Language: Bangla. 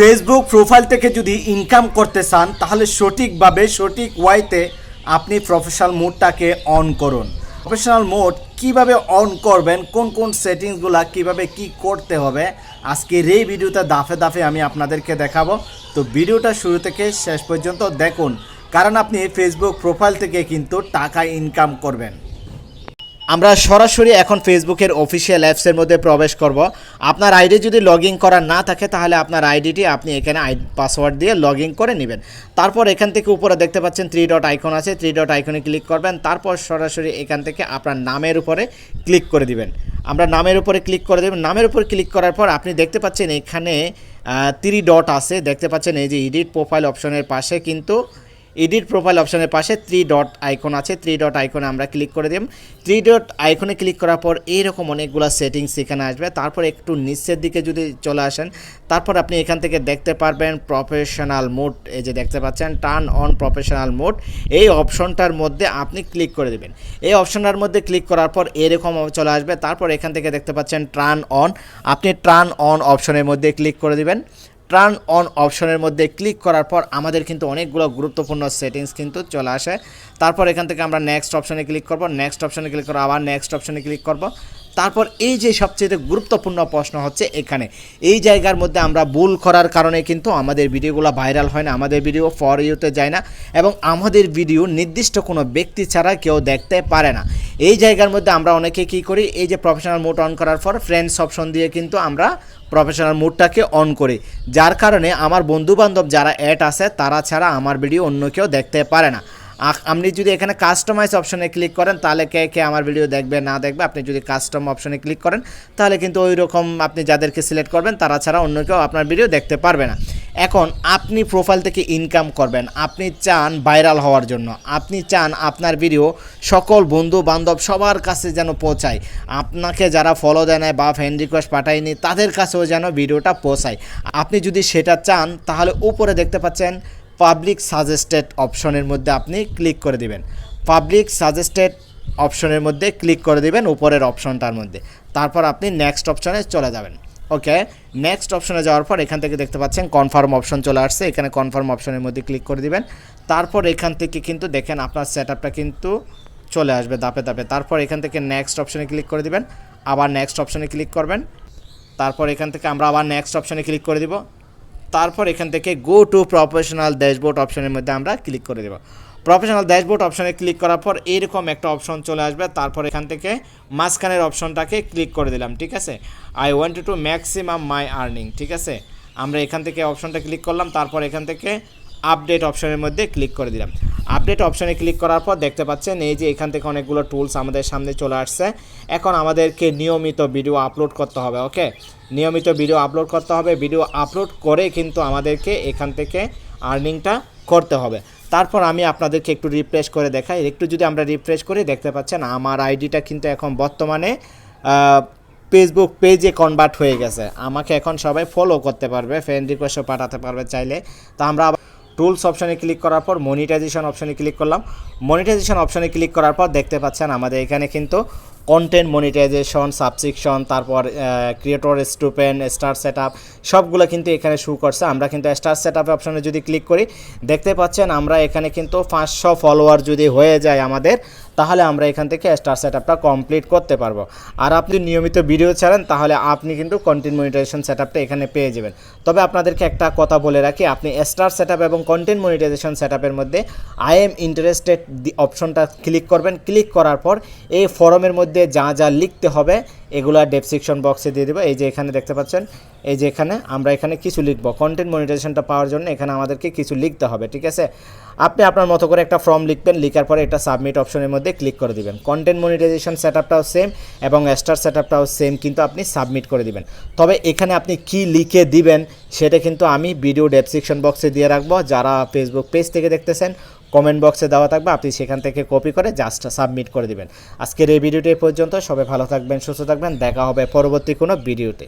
ফেসবুক প্রোফাইল থেকে যদি ইনকাম করতে চান, তাহলে সঠিকভাবে, সঠিক ওয়াইতে আপনি প্রফেশনাল মোডটাকে অন করুন। প্রফেশনাল মোড কীভাবে অন করবেন, কোন কোন সেটিংসগুলো কীভাবে কি করতে হবে, আজকের এই ভিডিওতে দাফে দাফে আমি আপনাদেরকে দেখাবো। তো ভিডিওটা শুরু থেকে শেষ পর্যন্ত দেখুন, কারণ আপনি ফেসবুক প্রোফাইল থেকে কিন্তু টাকা ইনকাম করবেন। আমরা সরাসরি এখন ফেসবুকের অফিসিয়াল অ্যাপসের মধ্যে প্রবেশ করব। আপনার আইডি যদি লগ ইন করা না থাকে, তাহলে আপনার আইডিটি আপনি এখানে আই পাসওয়ার্ড দিয়ে লগ ইন করে নেবেন। তারপর এখান থেকে উপরে দেখতে পাচ্ছেন থ্রি ডট আইকন আছে। থ্রি ডট আইকনে ক্লিক করবেন। তারপর সরাসরি এখান থেকে আপনার নামের উপরে ক্লিক করে দিবেন। আমরা নামের উপরে ক্লিক করে দেবেন নামের উপর ক্লিক করার পর আপনি দেখতে পাচ্ছেন এখানে থ্রি ডট আছে। দেখতে পাচ্ছেন এই যে এডিট প্রোফাইল অপশনের পাশে। কিন্তু এডিট প্রোফাইল অপশনের পাশে থ্রি ডট আইকন আছে। থ্রি ডট আইকনে আমরা ক্লিক করে দিলাম। থ্রি ডট আইকনে ক্লিক করার পর এইরকম অনেকগুলো সেটিংস এখানে আসবে। তারপর একটু নিচের দিকে যদি চলে আসেন, তারপর আপনি এখান থেকে দেখতে পারবেন প্রফেশনাল মোড এই যে দেখতে পাচ্ছেন টার্ন অন প্রফেশনাল মোড এই অপশনটার মধ্যে আপনি ক্লিক করে দেবেন। এই অপশনটার মধ্যে ক্লিক করার পর এরকম চলে আসবে। তারপর এখান থেকে দেখতে পাচ্ছেন টার্ন অন আপনি টার্ন অন অপশনের মধ্যে ক্লিক করে দিবেন। টার্ন অন অপশনের মধ্যে ক্লিক করার পর আমাদের কিন্তু অনেকগুলো গুরুত্বপূর্ণ সেটিংস কিন্তু চলে আসে। তারপর এখান থেকে আমরা নেক্সট অপশনে ক্লিক করব নেক্সট অপশনে ক্লিক করব আবার নেক্সট অপশনে ক্লিক করব। তারপর এই যে সবচেয়ে গুরুত্বপূর্ণ প্রশ্ন হচ্ছে এখানে। এই জায়গার মধ্যে আমরা ভুল করার কারণে কিন্তু আমাদের ভিডিওগুলো ভাইরাল হয় না, আমাদের ভিডিও ফর ইউতে যায় না এবং আমাদের ভিডিও নির্দিষ্ট কোনো ব্যক্তি ছাড়া কেউ দেখতে পারে না। এই জায়গার মধ্যে আমরা অনেকে কী করি? এই যে প্রফেশনাল মোড অন করার পর ফ্রেন্ডস অপশন দিয়ে কিন্তু আমরা প্রফেশনাল মোডটাকে অন করি। যার কারণে আমার বন্ধুবান্ধব যারা অ্যাড আছে, তারা ছাড়া আমার ভিডিও অন্য কেউ দেখতে পারে না। আপনি যদি এখানে কাস্টমাইজ অপশনে ক্লিক করেন, তাহলে কে কে আমার ভিডিও দেখবে, না দেখবে, আপনি যদি কাস্টম অপশনে ক্লিক করেন, তাহলে কিন্তু ওই রকম আপনি যাদেরকে সিলেক্ট করবেন, তারা ছাড়া অন্য কেউ আপনার ভিডিও দেখতে পারবে না। এখন আপনি প্রোফাইল থেকে ইনকাম করবেন। আপনি চান ভাইরাল হওয়ার জন্য। আপনি চান আপনার ভিডিও সকল বন্ধু বান্ধব সবার কাছে যেন পৌঁছায়। আপনাকে যারা ফলো দেয় না বা ফ্রেন্ড রিকোয়েস্ট পাঠায়নি, তাদের কাছেও যেন ভিডিওটা পৌঁছায়। আপনি যদি সেটা চান, তাহলে উপরে দেখতে পাচ্ছেন পাবলিক সাজেস্টেড অপশনের মধ্যে আপনি ক্লিক করে দিবেন। পাবলিক সাজেস্টেড অপশনের মধ্যে ক্লিক করে দিবেন উপরের অপশনটার মধ্যে। তারপর আপনি নেক্সট অপশনে চলে যাবেন। ওকে নেক্সট অপশনে যাওয়ার পর এখান থেকে দেখতে পাচ্ছেন কনফার্ম অপশন চলে আসছে। এখানে কনফার্ম অপশনের মধ্যে ক্লিক করে দিবেন। তারপর এখান থেকে কিন্তু দেখেন আপনার সেট কিন্তু চলে আসবে দাপে দাপে তারপর এখান থেকে নেক্সট অপশনে ক্লিক করে দিবেন। আবার নেক্সট অপশনে ক্লিক করবেন। তারপর এখান থেকে আমরা আবার নেক্সট অপশনে ক্লিক করে দিব। তারপর এখান থেকে গো টু প্রফেশনাল ড্যাশবোর্ড অপশনের মধ্যে আমরা ক্লিক করে দেব। প্রফেশনাল ড্যাশবোর্ড অপশনে ক্লিক করার পর এরকম একটা অপশন চলে আসবে। তারপর এখান থেকে মাঝখানের অপশনটাকে ক্লিক করে দিলাম, ঠিক আছে? I want to maximum my earning ঠিক আছে? আমরা এখান থেকে অপশনটা ক্লিক করলাম, তারপর এখান থেকে আপডেট অপশনের মধ্যে ক্লিক করে দিলাম। আপডেট অপশনে ক্লিক করার পর দেখতে পাচ্ছেন, এই যে এখান থেকে অনেকগুলো টুলস আমাদের সামনে চলে আসছে। এখন আমাদেরকে নিয়মিত ভিডিও আপলোড করতে হবে ওকে নিয়মিত ভিডিও আপলোড করতে হবে। ভিডিও আপলোড করে কিন্তু আমাদেরকে এখান থেকে আর্নিংটা করতে হবে। তারপর আমি আপনাদেরকে একটু রিফ্রেশ করে দেখাই। একটু যদি আমরা রিফ্রেশ করি দেখতে পাচ্ছেন, আমার আইডিটা কিন্তু এখন বর্তমানে ফেসবুক পেজে কনভার্ট হয়ে গেছে। আমাকে এখন সবাই ফলো করতে পারবে ফ্রেন্ড রিকোয়েস্টও পাঠাতে পারবে চাইলে। তা আমরা টুলস অপশনে ক্লিক করার পর মনিটাইজেশন অপশনে ক্লিক করলাম। মনিটাইজেশন অপশনে ক্লিক করার পর দেখতে পাচ্ছেন, আমাদের এখানে কিন্তু কন্টেন্ট মনিটাইজেশন সাবসিকশন তারপর ক্রিয়েটর স্টুপেন স্টার সেট আপ সবগুলো কিন্তু এখানে শু করছে। আমরা কিন্তু স্টার সেট আপ অপশনে যদি ক্লিক করি, দেখতে পাচ্ছেন আমরা এখানে কিন্তু পাঁচশো ফলোয়ার যদি হয়ে যায় আমাদের তাহলে আমরা এখান থেকে স্টার সেট আপটা কমপ্লিট করতে পারব। আর আপনি নিয়মিত ভিডিও ছাড়েন, তাহলে আপনি কিন্তু কন্টেন্ট মনিটাইজেশন সেট আপটা এখানে পেয়ে যাবেন। তবে আপনাদেরকে একটা কথা বলে রাখি, আপনি স্টার সেট আপ এবং কন্টেন্ট মনিটাইজেশন সেট আপের মধ্যে আই এম ইন্টারেস্টেড অপশনটা ক্লিক করবেন। ক্লিক করার পর এই ফরমের মধ্যে যা যা লিখতে হবে, এগুলো ডেসক্রিপশন বক্সে দিয়ে দেবো। এই যে এখানে দেখতে পাচ্ছেন, এই যে এখানে আমরা এখানে কিছু লিখব। কন্টেন্ট মনিটাইজেশনটা পাওয়ার জন্য এখানে আমাদেরকে কিছু লিখতে হবে, ঠিক আছে? আপনি আপনার মতো করে একটা ফর্ম লিখবেন, লিখার পরে এটা সাবমিট অপশনের মধ্যে ক্লিক করে দিবেন। কন্টেন্ট মনিটাইজেশন সেট আপটাও সেম এবং স্টার সেট আপটাও সেম কিন্তু আপনি সাবমিট করে দিবেন। তবে এখানে আপনি কি লিখে দিবেন সেটা কিন্তু আমি ভিডিও ডেসক্রিপশন বক্সে দিয়ে রাখব। যারা ফেসবুক পেজ থেকে দেখতেছেন কমেন্ট বক্সে দেওয়া থাকবে। আপনি সেখান থেকে কপি করে জাস্ট সাবমিট করে দিবেন। আজকের এই ভিডিওটি পর্যন্ত। সবাই ভালো থাকবেন, সুস্থ থাকবেন। দেখা হবে পরবর্তী কোনো ভিডিওতে